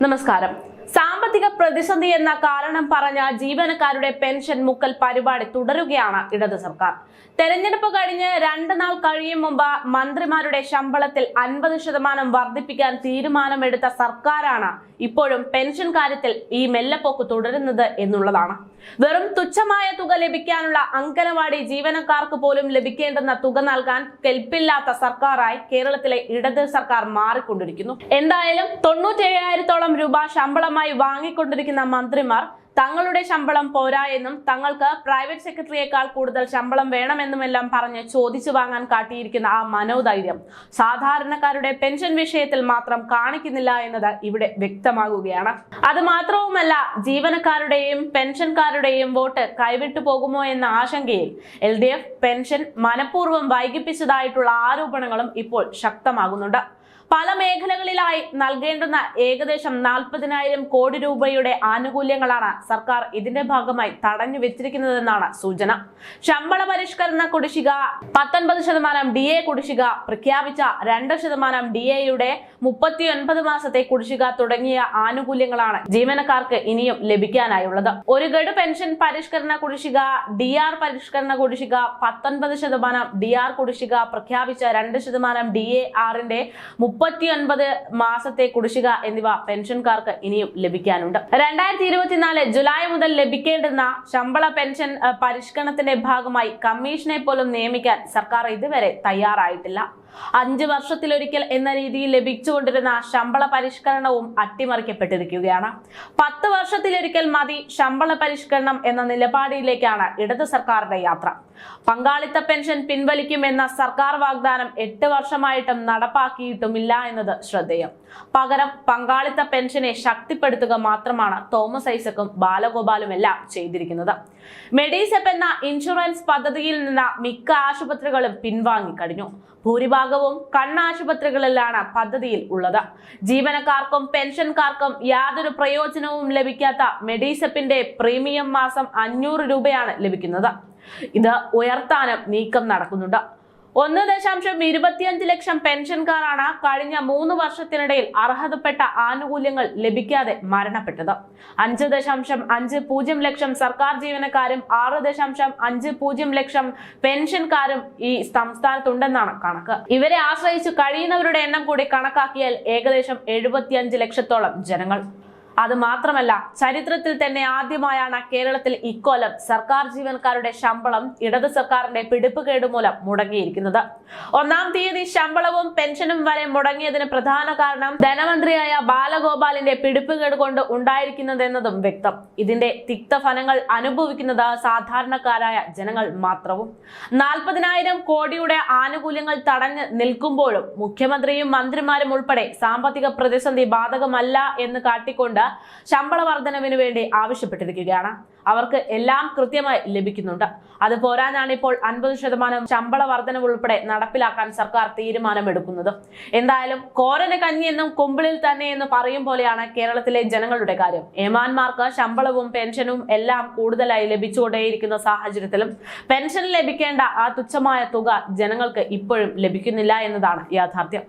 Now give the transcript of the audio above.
നമസ്കാരം സാമ്പത്തിക പ്രതിസന്ധി എന്ന കാരണം പറഞ്ഞ ജീവനക്കാരുടെ പെൻഷൻ മുക്കൽ പരിപാടി തുടരുകയാണ് ഇടത് സർക്കാർ. തെരഞ്ഞെടുപ്പ് കഴിഞ്ഞ് രണ്ട് നാൾ കഴിയും മുമ്പ് മന്ത്രിമാരുടെ ശമ്പളത്തിൽ അൻപത് ശതമാനം വർദ്ധിപ്പിക്കാൻ തീരുമാനമെടുത്ത സർക്കാരാണ് ഇപ്പോഴും പെൻഷൻ കാര്യത്തിൽ ഈ മെല്ലപ്പോക്ക് തുടരുന്നത് എന്നുള്ളതാണ്. വെറും തുച്ഛമായ തുക ലഭിക്കാനുള്ള അങ്കനവാടി ജീവനക്കാർക്ക് പോലും ലഭിക്കേണ്ടുന്ന തുക നൽകാൻ കെൽപ്പില്ലാത്ത സർക്കാരായി കേരളത്തിലെ ഇടത് സർക്കാർ മാറിക്കൊണ്ടിരിക്കുന്നു. എന്തായാലും തൊണ്ണൂറ്റേഴായിരത്തോളം രൂപ ശമ്പളമായി വാങ്ങിക്കൊണ്ടിരിക്കുന്ന മന്ത്രിമാർ തങ്ങളുടെ ശമ്പളം പോരാ എന്നും തങ്ങൾക്ക് പ്രൈവറ്റ് സെക്രട്ടറിയേക്കാൾ കൂടുതൽ ശമ്പളം വേണമെന്നുമെല്ലാം പറഞ്ഞ് ചോദിച്ചു വാങ്ങാൻ കാട്ടിയിരിക്കുന്ന ആ മനോധൈര്യം സാധാരണക്കാരുടെ പെൻഷൻ വിഷയത്തിൽ മാത്രം കാണിക്കുന്നില്ല എന്നത് ഇവിടെ വ്യക്തമാകുകയാണ്. അത് മാത്രവുമല്ല ജീവനക്കാരുടെയും പെൻഷൻകാരുടെയും വോട്ട് കൈവിട്ടു പോകുമോ എന്ന ആശങ്കയിൽ എൽ പെൻഷൻ മനഃപൂർവം വൈകിപ്പിച്ചതായിട്ടുള്ള ആരോപണങ്ങളും ഇപ്പോൾ ശക്തമാകുന്നുണ്ട്. പല മേഖലകളിലായി നൽകേണ്ടുന്ന ഏകദേശം നാൽപ്പതിനായിരം കോടി രൂപയുടെ ആനുകൂല്യങ്ങളാണ് സർക്കാർ ഇതിന്റെ ഭാഗമായി തടഞ്ഞു വെച്ചിരിക്കുന്നതെന്നാണ് സൂചന. ശമ്പള പരിഷ്കരണ കുടിശ്ശിക പത്തൊൻപത് ശതമാനം ഡി എ കുടിശ്ശിക പ്രഖ്യാപിച്ച രണ്ട് ശതമാനം ഡി എയുടെ മുപ്പത്തിയൊൻപത് മാസത്തെ കുടിശ്ശിക തുടങ്ങിയ ആനുകൂല്യങ്ങളാണ് ജീവനക്കാർക്ക് ഇനിയും ലഭിക്കാനായുള്ളത്. ഒരു ഗഡു പെൻഷൻ പരിഷ്കരണ കുടിശ്ശിക ഡി ആർ പരിഷ്കരണ കുടിശ്ശിക പത്തൊൻപത് ശതമാനം ഡി ആർ കുടിശ്ശിക പ്രഖ്യാപിച്ച രണ്ട് ശതമാനം ഡി എ ആറിന്റെ മുപ്പത്തിയൊൻപത് മാസത്തെ കുടിശ്ശിക എന്നിവ പെൻഷൻകാർക്ക് ഇനിയും ലഭിക്കാനുണ്ട്. രണ്ടായിരത്തി ഇരുപത്തിനാല് ജൂലൈ മുതൽ ലഭിക്കേണ്ടുന്ന ശമ്പള പെൻഷൻ പരിഷ്കരണത്തിന്റെ ഭാഗമായി കമ്മീഷനെ പോലും നിയമിക്കാൻ സർക്കാർ ഇതുവരെ തയ്യാറായിട്ടില്ല. അഞ്ച് വർഷത്തിലൊരിക്കൽ എന്ന രീതിയിൽ ലഭിച്ചുകൊണ്ടിരുന്ന ശമ്പള പരിഷ്കരണവും അട്ടിമറിക്കപ്പെട്ടിരിക്കുകയാണ്. പത്ത് വർഷത്തിലൊരിക്കൽ മതി ശമ്പള പരിഷ്കരണം എന്ന നിലപാടിലേക്കാണ് ഇടത് സർക്കാരിന്റെ യാത്ര. പങ്കാളിത്ത പെൻഷൻ പിൻവലിക്കുമെന്ന സർക്കാർ വാഗ്ദാനം എട്ട് വർഷമായിട്ടും നടപ്പാക്കിയിട്ടുമില്ല എന്നത് ശ്രദ്ധേയം. പകരം പങ്കാളിത്ത പെൻഷനെ ശക്തിപ്പെടുത്തുക മാത്രമാണ് തോമസ് ഐസക്കും ബാലഗോപാലും എല്ലാം ചെയ്തിരിക്കുന്നത്. മെഡിസെപ്പ് എന്ന ഇൻഷുറൻസ് പദ്ധതിയിൽ നിന്ന് മിക്ക ആശുപത്രികളും പിൻവാങ്ങിക്കഴിഞ്ഞു ഭൂരിഭാഗവും കണ്ണാശുപത്രികളിലാണ് പദ്ധതിയിൽ ഉള്ളത്. ജീവനക്കാർക്കും പെൻഷൻകാർക്കും യാതൊരു പ്രയോജനവും ലഭിക്കാത്ത മെഡിസെപ്പിന്റെ പ്രീമിയം മാസം അഞ്ഞൂറ് രൂപയാണ് ലഭിക്കുന്നത്. ഇത് ഉയർത്താനും നീക്കം നടക്കുന്നുണ്ട്. ഒന്ന് ദശാംശം ഇരുപത്തിയഞ്ച് ലക്ഷം പെൻഷൻകാരാണ് കഴിഞ്ഞ മൂന്ന് വർഷത്തിനിടയിൽ അർഹതപ്പെട്ട ആനുകൂല്യങ്ങൾ ലഭിക്കാതെ മരണപ്പെട്ടത്. അഞ്ച് ദശാംശം അഞ്ച് പൂജ്യം ലക്ഷം സർക്കാർ ജീവനക്കാരും ആറ് ദശാംശം അഞ്ച് പൂജ്യം ലക്ഷം പെൻഷൻകാരും ഈ സംസ്ഥാനത്തുണ്ടെന്നാണ് കണക്ക്. ഇവരെ ആശ്രയിച്ച് കഴിയുന്നവരുടെ എണ്ണം കൂടി കണക്കാക്കിയാൽ ഏകദേശം എഴുപത്തിയഞ്ച് ലക്ഷത്തോളം ജനങ്ങൾ. അത് മാത്രമല്ല ചരിത്രത്തിൽ തന്നെ ആദ്യമായാണ് കേരളത്തിൽ ഇക്കൊല്ലം സർക്കാർ ജീവനക്കാരുടെ ശമ്പളം ഇടത് സർക്കാരിന്റെ പിടിപ്പുകേട് മൂലം മുടങ്ങിയിരിക്കുന്നത്. ഒന്നാം തീയതി ശമ്പളവും പെൻഷനും വരെ മുടങ്ങിയതിന് പ്രധാന കാരണം ധനമന്ത്രിയായ ബാലഗോപാലിന്റെ പിടിപ്പുകേട് കൊണ്ട് ഉണ്ടായിരിക്കുന്നതെന്നതും വ്യക്തം. ഇതിന്റെ തിക്തഫലങ്ങൾ അനുഭവിക്കുന്നത് സാധാരണക്കാരായ ജനങ്ങൾ മാത്രവും. നാൽപ്പതിനായിരം കോടിയുടെ ആനുകൂല്യങ്ങൾ തടഞ്ഞ് നിൽക്കുമ്പോഴും മുഖ്യമന്ത്രിയും മന്ത്രിമാരും ഉൾപ്പെടെ സാമ്പത്തിക പ്രതിസന്ധി ബാധകമല്ല എന്ന് കാട്ടിക്കൊണ്ട് ശമ്പള വർധനവിന് വേണ്ടി ആവശ്യപ്പെട്ടിരിക്കുകയാണ്. അവർക്ക് എല്ലാം കൃത്യമായി ലഭിക്കുന്നുണ്ട്. അത് പോരാനാണ് ഇപ്പോൾ അൻപത് ശതമാനം ശമ്പള വർധനവ് ഉൾപ്പെടെ നടപ്പിലാക്കാൻ സർക്കാർ തീരുമാനമെടുക്കുന്നത്. എന്തായാലും കോരന് കഞ്ഞിയെന്നും കുമ്പിളിൽ തന്നെ എന്ന് പറയും പോലെയാണ് കേരളത്തിലെ ജനങ്ങളുടെ കാര്യം. ഏമാന്മാർക്ക് ശമ്പളവും പെൻഷനും എല്ലാം കൂടുതലായി ലഭിച്ചുകൊണ്ടേയിരിക്കുന്ന സാഹചര്യത്തിലും പെൻഷൻ ലഭിക്കേണ്ട ആ തുച്ഛമായ തുക ജനങ്ങൾക്ക് ഇപ്പോഴും ലഭിക്കുന്നില്ല എന്നതാണ് യാഥാർത്ഥ്യം.